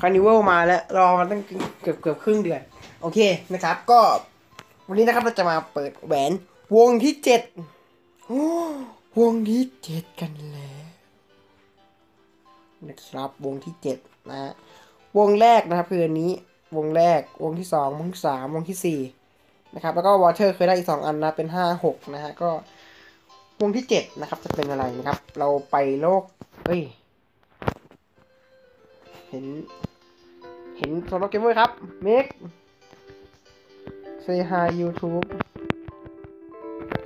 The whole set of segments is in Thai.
คาร์นิวัลมาแล้ว รอมาตั้งเกือบเกือบครึ่งเดือน โอเคนะครับ ก็วันนี้นะครับเราจะมาเปิดแหวนวงที่เจ็ดวงที่เจ็ดกันแล้วนะครับวงที่เจ็ดนะฮะวงแรกนะครับคืออันนี้วงแรกวงที่สองวงที่สามวงที่สี่นะครับ แล้วก็วอเตอร์เคยได้อีกสองอันนะเป็นห้าหกนะฮะก็วงที่เจ็ดนะครับ จะเป็นอะไรนะครับ เราไปโลกเอ้ย เห็น เห็นโซโลเกมเมอร์ครับเมก say hi YouTube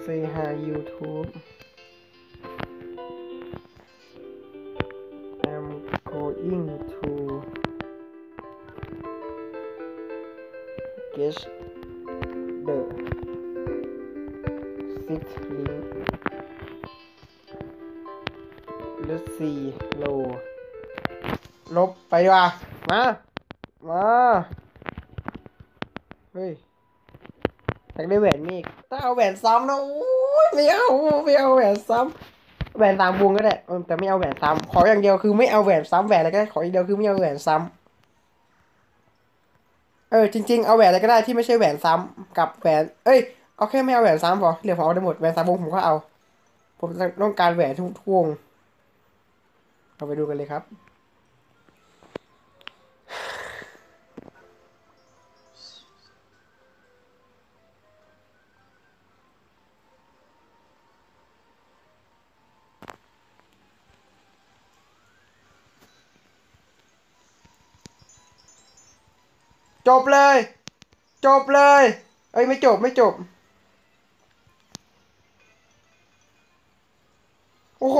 say hi YouTube I'm going to guess the six link let's see low ลบไปดีกว่ามา มา เฮ้ยอยากได้แหวนนี่อีกถ้าเอาแหวนซ้ำนะโอ้ยไม่เอาไม่เอาแหวนซ้ำแหวนตามวงก็ได้แต่ไม่เอาแหวนซ้ำขออย่างเดียวคือไม่เอาแหวนซ้ำแหวนอะไรก็ได้ขออย่างเดียวคือไม่เอาแหวนซ้ำเออจริง ๆ เอาแหวนอะไรก็ได้ที่ไม่ใช่แหวนซ้ำกับแหวน เอ้ยเอาแค่ไม่เอาแหวนซ้ำพอเหลือผมเอาได้หมดแหวนซ้ำวงผมก็เอา ผมต้องการแหวนทุกวงเราไปดูกันเลยครับ จบเลย จบเลย เอ้ยไม่จบไม่จบ โอ้โห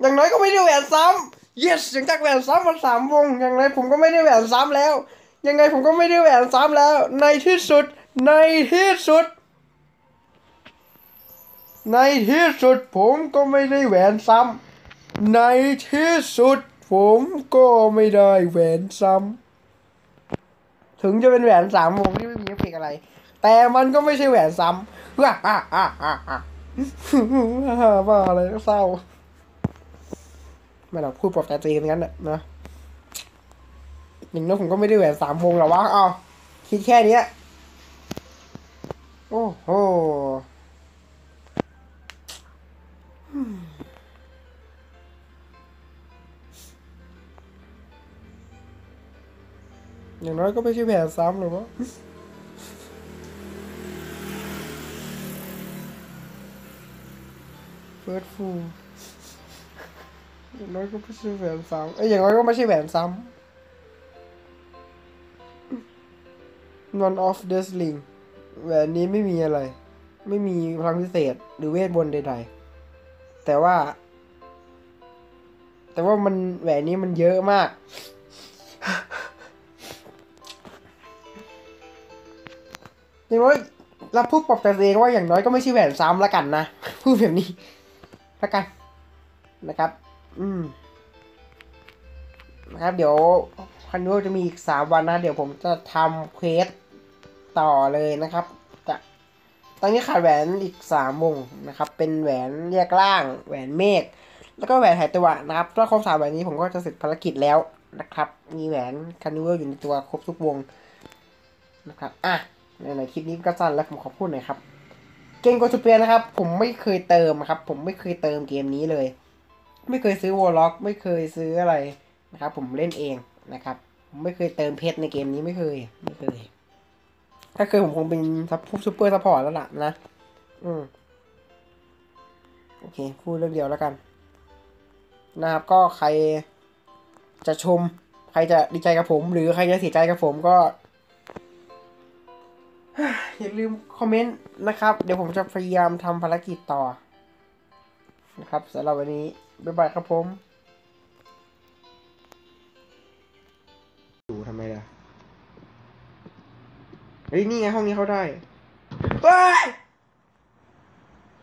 อย่างน้อยก็ไม่ได้แหวนซ้ำ yes ถึงจากแหวนซ้ำมาสามวง อย่างไรผมก็ไม่ได้แหวนซ้ำแล้ว ยังไงผมก็ไม่ได้แหวนซ้ำแล้ว ในที่สุด ในที่สุด ในที่สุดผมก็ไม่ได้แหวนซ้ำ ในที่สุดผมก็ไม่ได้แหวนซ้ำ ถึงจะเป็นแหวนสามวงที่ไม่มีเอฟเฟกอะไร แต่มันก็ไม่ใช่แหวนซ้ำว้าอ่าอ่าอ่าอ่าบ้าอะไรก็เศร้าไม่หรอกพูดปลอบใจตัวเองงั้นแหละนะอย่างนั้นผมก็ไม่ได้แหวนสามวงหรอวะเอาคิดแค่นี้โอ้โห อย่างน้อยก็ไม่ใช่แหวนซ้ำหรอวะเฟิร์สฟูอย่างน้อยก็ไม่ใช่แหวนซ้ำเอ้ยอย่างน้อยก็ไม่ใช่แหวนซ้ำ None of this ring แหวนนี้ไม่มีอะไร ไม่มีพลังพิเศษหรือเวทมนต์ใดๆ แต่ว่า แต่ว่ามันแหวนนี้มันเยอะมาก อย่างน้อยรับพูดปลอบใจตัวเองว่าอย่างน้อยก็ไม่ใช่แหวนซ้ำละกันนะ พูดแบบนี้ละกันนะครับ อืมนะครับ เดี๋ยวคันนู้จะมีอีกสามวันนะ เดี๋ยวผมจะทำเควสต่อเลยนะครับจะตอนนี้ขาดแหวนอีกสามวงนะครับ เป็นแหวนแยกล่าง แหวนเมฆแล้วก็แหวนหายตัวนะครับถ้าครบสามแหวนนี้ผมก็จะเสร็จภารกิจแล้วนะครับ มีแหวนคันนูเวลอยู่ในตัวครบทุกวงนะครับ อะ ในคลิปนี้ก็สั้นแล้วผมขอพูดหน่อยครับ เกมโกทูเปียนะครับ ผมไม่เคยเติมครับ ผมไม่เคยเติมเกมนี้เลย ไม่เคยซื้อวอลล็อกไม่เคยซื้ออะไรนะครับ ผมเล่นเองนะครับผมไม่เคยเติมเพชรในเกมนี้ไม่เคย ไม่เคย ถ้าเคยผมคงเป็นซับซูเปอร์ซัพพอร์ตแล้วล่ะนะ อืมโอเค พูดเรื่องเดียวแล้วกัน นะครับ ก็ใครจะชม ใครจะดีใจกับผม หรือใครจะเสียใจกับผมก็ อย่าลืมคอมเมนต์นะครับ เดี๋ยวผมจะพยายามทำภารกิจต่อ นะครับสำหรับวันนี้ บ๊ายบายครับผมดูทำไมล่ะเฮ้ยนี่ไงห้องนี้เขาได้เฮ้ย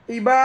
อีบ้า